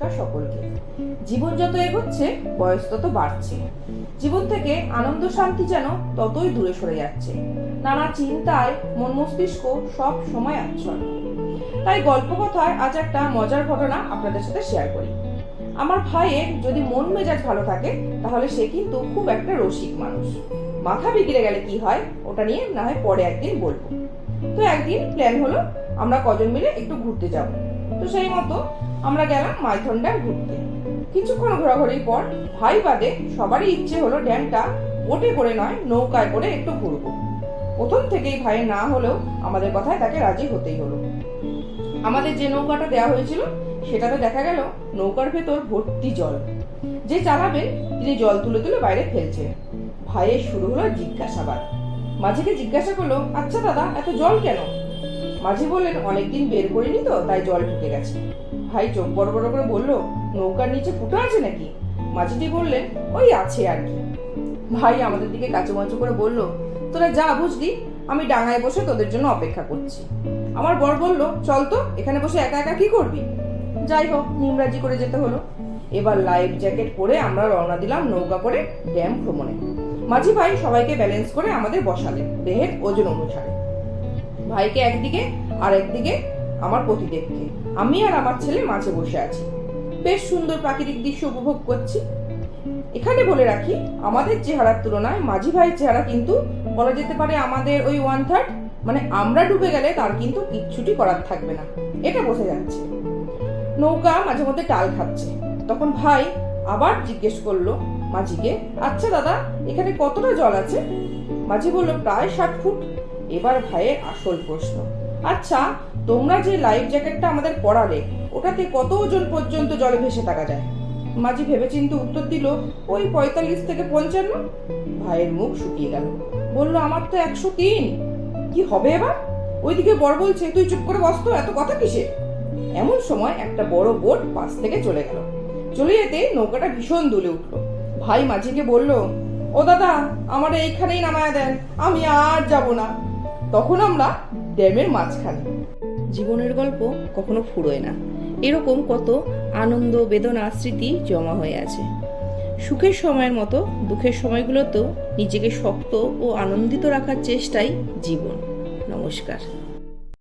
নমস্কার সকলকে। জীবন যত এগোচ্ছে, বয়স তত বাড়ছে। জীবন থেকে আনন্দ শান্তি যেন ততই দূরে সরে যাচ্ছে। নানা চিন্তায় মন মস্তিষ্ক সব সময় আচ্ছন্ন। তাই গল্প কথায় আজ একটা মজার ঘটনা আপনাদের সাথে শেয়ার করি। আমার ভাইয়ের যদি মন মেজাজ ভালো থাকে, তাহলে সে কিন্তু খুব একটা রসিক মানুষ। মাথা বিগড়ে গেলে কি হয়, ওটা নিয়ে না হয় পরে একদিন বলব। তো একদিন প্ল্যান হলো, আমরা কজন মিলে একটু ঘুরতে যাব। তো সেই মতো আমরা গেলাম মাইথন ড্যাম ঘুরতে। কিছুক্ষণ ঘোরাঘুরির পর ভাই বাদে সবারই ইচ্ছে হলো ড্যামটা বোটে করে নয়, নৌকায় করে একটু ঘুরবো। প্রথম থেকেই ভাইয়ের না হলেও আমাদের কথায় তাকে রাজি হতেই হলো। আমাদের যে নৌকাটা দেওয়া হয়েছিল, সেটাতে দেখা গেল নৌকার ভেতর ভর্তি জল। যে চালাবেন তিনি জল তুলে তুলে বাইরে ফেলছে। ভাইয়ের শুরু হলো জিজ্ঞাসাবাদ। মাঝিকে জিজ্ঞাসা করল আচ্ছা দাদা, এত জল কেন? মাঝি বললেন অনেকদিন বের করিনি তো, তাই জল ঢুকে গেছে। ভাই চোখ বড় বড় করে বলল, নৌকার নিচে ফুটো আছে নাকি? মাঝিটি বললেন, ওই আছে আর কি। ভাই আমাদের দিকে কাচুমাচু করে বলল, তোরা যা বুঝলি, আমি ডাঙায় বসে তোদের জন্য অপেক্ষা করছি। আমার বর বলল, চল তো, এখানে বসে একা একা কি করবি? যাই হোক, নিমরাজি করে যেতে হলো। এবার লাইফ জ্যাকেট পরে আমরা রওনা দিলাম নৌকা করে ড্যাম ভ্রমণে। মাঝি ভাই সবাইকে ব্যালেন্স করে আমাদের বসালেন, দেহের ওজন অনুসারে। ভাইকে একদিকে আর একদিকে আমার পতিদেবকে। আমি আর আমার ছেলে মাঝে বসে আছি। বেশ সুন্দর প্রাকৃতিক দৃশ্য উপভোগ করছি। এখানে বলে রাখি, আমাদের চেহারার তুলনায় মাঝি ভাইয়ের চেহারা কিন্তু বলা যেতে পারে আমাদের ওই ওয়ান থার্ড মানে আমরা ডুবে গেলে তার কিন্তু কিচ্ছুটি করার থাকবে না। এটা বোঝা যাচ্ছে। নৌকা মাঝে মধ্যে টাল খাচ্ছে। তখন ভাই আবার জিজ্ঞেস করল, মাঝিকে আচ্ছা দাদা, এখানে কতটা জল আছে? মাঝি বলল, প্রায় ষাট ফুট। এবার ভাইয়ের আসল প্রশ্ন। আচ্ছা তোমরা যে লাইফ জ্যাকেটটা আমাদের পরালে ওটাতে কত ওজন পর্যন্ত জলে ভেসে থাকা যায়? মাঝি ভেবেচিন্তে উত্তর দিল, ওই পঁয়তাল্লিশ থেকে পঞ্চান্ন। ভাইয়ের মুখ শুকিয়ে গেল। বলল, আমার তো একশো তিন। কি হবে এবার? ওইদিকে বড় বলছে, তুই চুপ করে বসতো এত কথা কিসে এমন সময় একটা বড় বোট পাশ থেকে চলে গেল। চলে যেতে নৌকাটা ভীষণ দুলে উঠল। ভাই মাঝিকে বলল, ও দাদা, আমার এইখানেই নামায়া দেন, আমি আর যাব না। তখন আমরা ড্যামের মাঝখানে। জীবনের গল্প কখনো ফুরোয় না। এরকম কত আনন্দ, বেদনা, স্মৃতি জমা হয়ে আছে। সুখের সময়ের মতো দুঃখের সময়গুলোতেও নিজেকে শক্ত ও আনন্দিত রাখার চেষ্টাই জীবন। নমস্কার।